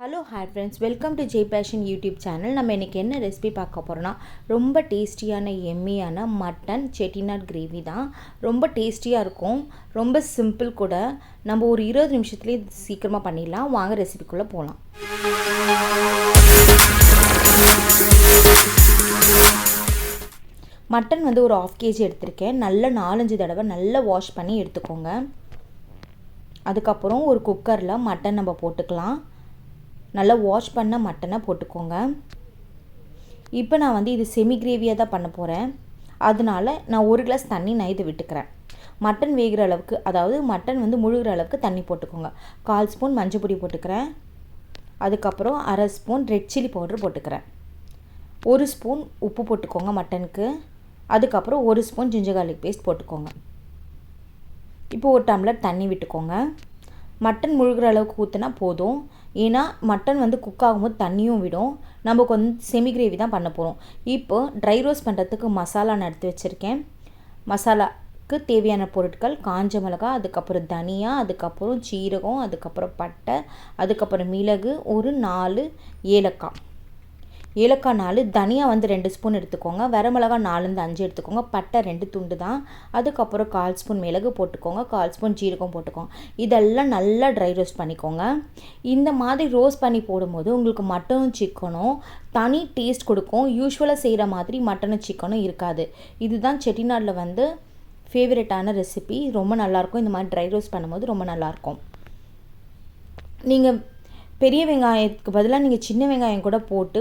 Hello hi friends welcome to Jai fashion YouTube channel நம்ம இன்றைக்கி என்ன ரெசிபி பார்க்க போகிறோன்னா ரொம்ப டேஸ்டியான எம்மியான மட்டன் செட்டிநாட் கிரேவி தான். ரொம்ப டேஸ்டியாக இருக்கும். ரொம்ப சிம்பிள் கூட. நம்ம ஒரு இருபது நிமிஷத்துலேயே சீக்கிரமாக பண்ணிடலாம். வாங்க ரெசிபிக்குள்ளே போகலாம் மட்டன் வந்து ஒரு ஆஃப் கேஜி எடுத்திருக்கேன். நல்ல நாலஞ்சு தடவை நல்லா வாஷ் பண்ணி எடுத்துக்கோங்க. அதுக்கப்புறம் ஒரு குக்கரில் மட்டன் நம்ம போட்டுக்கலாம். நல்லா வாஷ் பண்ண மட்டனை போட்டுக்கோங்க. இப்போ நான் வந்து இது செமி கிரேவியாக தான் பண்ண போகிறேன் அதனால நான் ஒரு கிளாஸ் தண்ணி நான் இது விட்டுக்கிறேன். மட்டன் வேகிற அளவுக்கு அதாவது மட்டன் வந்து முழுகிற அளவுக்கு தண்ணி போட்டுக்கோங்க. கால் ஸ்பூன் மஞ்சள் பொடி போட்டுக்கிறேன். அதுக்கப்புறம் அரை ஸ்பூன் ரெட் சில்லி பவுடர் போட்டுக்கிறேன். ஒரு ஸ்பூன் உப்பு போட்டுக்கோங்க மட்டனுக்கு. அதுக்கப்புறம் ஒரு ஸ்பூன் ஜிஞ்சர் கார்லிக் பேஸ்ட் போட்டுக்கோங்க. இப்போ ஒரு டம்ளர் தண்ணி விட்டுக்கோங்க. மட்டன் முழுகிற அளவுக்கு ஊற்றினா போதும். ஏன்னா மட்டன் வந்து குக் ஆகும்போது தண்ணியும் விடும். நமக்கு வந்து செமி கிரேவி தான் பண்ண போகிறோம் இப்போ ட்ரை ரோஸ் பண்ணுறதுக்கு மசாலா நான் எடுத்து வச்சுருக்கேன். மசாலாக்கு தேவையான பொருட்கள் காஞ்ச மிளகா அதுக்கப்புறம் தனியா அதுக்கப்புறம் சீரகம் அதுக்கப்புறம் பட்டை அதுக்கப்புறம் மிளகு ஒரு நாலு ஏலக்காய். ஏலக்காய் நாலு தனியாக வந்து ரெண்டு ஸ்பூன் எடுத்துக்கோங்க. வரமிளகா நாலுலேருந்து அஞ்சு எடுத்துக்கோங்க. பட்டை ரெண்டு துண்டு தான். அதுக்கப்புறம் கால் ஸ்பூன் மிளகு போட்டுக்கோங்க. கால் ஸ்பூன் ஜீரகம் போட்டுக்கோங்க. இதெல்லாம் நல்லா ட்ரை ரோஸ்ட் பண்ணிக்கோங்க. இந்த மாதிரி ரோஸ்ட் பண்ணி போடும்போது உங்களுக்கு மட்டனும் சிக்கனும் தனி டேஸ்ட் கொடுக்கும். யூஸ்வலாக செய்கிற மாதிரி மட்டனும் சிக்கனும் இருக்காது. இதுதான் செட்டிநாடில் வந்து ஃபேவரட்டான ரெசிபி ரொம்ப நல்லாயிருக்கும் இந்த மாதிரி ட்ரை ரோஸ்ட் பண்ணும்போது ரொம்ப நல்லாயிருக்கும் நீங்கள் பெரிய வெங்காயத்துக்கு பதிலாக நீங்கள் சின்ன வெங்காயம் கூட போட்டு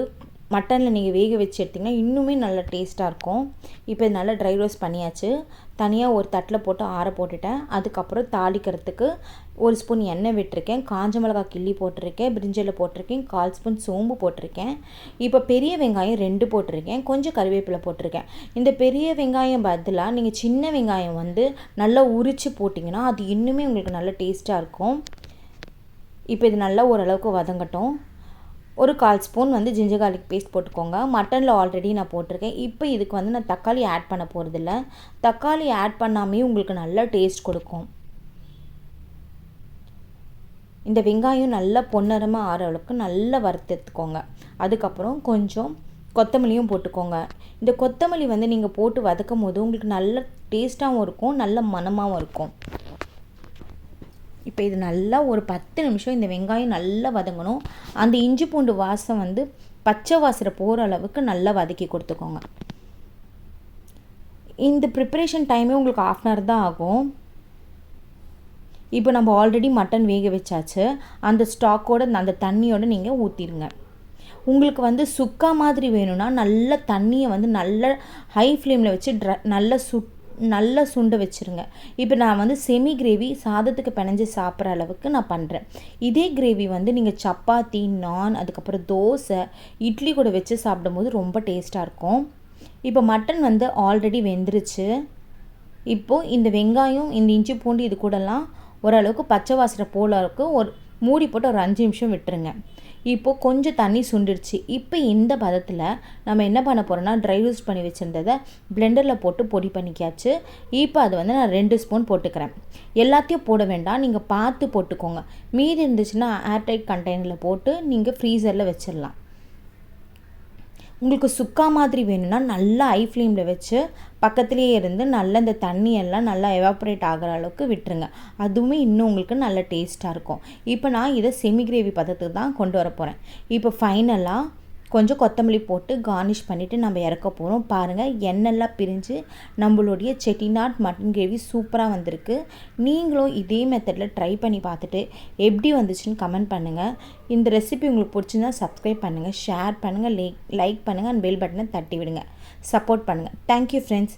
மட்டனில் நீங்கள் வேக வச்சு எடுத்திங்கன்னா இன்னுமே நல்லா டேஸ்ட்டாக இருக்கும். இப்போ இது நல்லா ட்ரை ரோஸ்ட் பண்ணியாச்சு. தனியாக ஒரு தட்டில் போட்டு ஆற போட்டுட்டேன். அதுக்கப்புறம் தாளிக்கிறதுக்கு ஒரு ஸ்பூன் எண்ணெய் விட்டுருக்கேன். காஞ்ச மிளகாய் கிள்ளி போட்டிருக்கேன். பிரிஞ்சில் போட்டிருக்கேன். கால் ஸ்பூன் சோம்பு போட்டிருக்கேன். இப்போ பெரிய வெங்காயம் ரெண்டு போட்டிருக்கேன். கொஞ்சம் கருவேப்பிலை போட்டிருக்கேன். இந்த பெரிய வெங்காயம் பதிலாக நீங்கள் சின்ன வெங்காயம் வந்து நல்லா உரித்து போட்டிங்கன்னா அது இன்னுமே உங்களுக்கு நல்ல டேஸ்ட்டாக இருக்கும். இப்போ இது நல்லா ஓரளவுக்கு வதங்கட்டும். ஒரு கால் ஸ்பூன் வந்து ஜிஞ்சர் கார்லிக் பேஸ்ட் போட்டுக்கோங்க. மட்டனில் ஆல்ரெடி நான் போட்டிருக்கேன். இப்போ இதுக்கு வந்து நான் தக்காளி ஆட் பண்ண போகிறதில்ல தக்காளி ஆட் பண்ணாமே உங்களுக்கு நல்ல டேஸ்ட் கொடுக்கும். இந்த வெங்காயம் நல்லா பொன்னரமாக ஆற அளவுக்கு நல்லா வறுத்துக்கோங்க அதுக்கப்புறம் கொஞ்சம் கொத்தமல்லியும் போட்டுக்கோங்க. இந்த கொத்தமல்லி வந்து நீங்கள் போட்டு வதக்கும் போது உங்களுக்கு நல்ல டேஸ்ட்டாகவும் இருக்கும் நல்ல மனமாகவும் இருக்கும். இப்போ இது நல்லா ஒரு பத்து நிமிஷம் இந்த வெங்காயம் நல்லா வதங்கணும். அந்த இஞ்சி பூண்டு வாசம் வந்து பச்சை வாசனை போகிற அளவுக்கு நல்லா வதக்கி கொடுத்துக்கோங்க. இந்த ப்ரிப்பரேஷன் டைமே உங்களுக்கு ஆஃப் அன் ஹவர் தான் ஆகும். இப்போ நம்ம ஆல்ரெடி மட்டன் வேக வச்சாச்சு. அந்த ஸ்டாக்கோட அந்த தண்ணியோடு நீங்கள் ஊற்றிடுங்க உங்களுக்கு வந்து சுக்கா மாதிரி வேணும்னா நல்ல தண்ணியை வந்து நல்ல ஹை ஃப்ளேமில் வச்சு ட்ர நல்லா சுட் நல்லா சுண்ட வச்சுருங்க. இப்போ நான் வந்து செமி கிரேவி சாதத்துக்கு பிணைஞ்சு சாப்பிட்ற அளவுக்கு நான் பண்ணுறேன் இதே கிரேவி வந்து நீங்கள் சப்பாத்தி நான் அதுக்கப்புறம் தோசை இட்லி கூட வச்சு சாப்பிடும்போது ரொம்ப டேஸ்ட்டாக இருக்கும். இப்போ மட்டன் வந்து ஆல்ரெடி வெந்துருச்சு. இப்போது இந்த வெங்காயம் இந்த இஞ்சி பூண்டு இது கூடலாம் ஓரளவுக்கு பச்சை வாசனை போல இருக்கும் ஒரு மூடி போட்டு ஒரு அஞ்சு நிமிஷம் விட்டுருங்க. இப்போது கொஞ்சம் தண்ணி சுண்டிடுச்சு. இப்போ இந்த பதத்தில் நம்ம என்ன பண்ண போகிறோம்னா ட்ரை ரோஸ்ட் பண்ணி வச்சுருந்ததை பிளெண்டரில் போட்டு பொடி பண்ணிக்காச்சு இப்போ அது வந்து நான் ரெண்டு ஸ்பூன் போட்டுக்கிறேன். எல்லாத்தையும் போட வேண்டாம். நீங்கள் பார்த்து போட்டுக்கோங்க. மீதி இருந்துச்சுன்னா ஏர்டைட் கண்டெய்னரில் போட்டு நீங்கள் ஃப்ரீசரில் வச்சிடலாம் உங்களுக்கு சுக்கா மாதிரி வேணும்னா நல்லா ஐ ஃப்ளேமில் வச்சு பக்கத்துலேயே இருந்து நல்லா இந்த தண்ணியெல்லாம் நல்லா எவாப்ரேட் ஆகிற அளவுக்கு விட்டுருங்க. அதுவுமே இன்னும் உங்களுக்கு நல்ல டேஸ்ட்டாக இருக்கும். இப்போ நான் இதை செமி கிரேவி பதத்துக்கு தான் கொண்டு வர போகிறேன் இப்போ ஃபைனலாக கொஞ்சம் கொத்தமல்லி போட்டு கார்னிஷ் பண்ணிவிட்டு நம்ம இறக்க போகிறோம் பாருங்கள் எண்ணெய்லாம் பிரிஞ்சு நம்மளுடைய செட்டிநாட் மட்டன் கிரேவி சூப்பராக வந்திருக்கு. நீங்களும் இதே மெத்தடில் ட்ரை பண்ணி பார்த்துட்டு எப்படி வந்துச்சுன்னு கமெண்ட் பண்ணுங்கள் இந்த ரெசிபி உங்களுக்கு பிடிச்சிருந்தா சப்ஸ்கிரைப் பண்ணுங்கள் ஷேர் பண்ணுங்கள் லைக் லைக் பண்ணுங்கள் அண்ட் பெல் பட்டனை தட்டி விடுங்க. சப்போர்ட் பண்ணுங்கள் தேங்க்யூ ஃப்ரெண்ட்ஸ்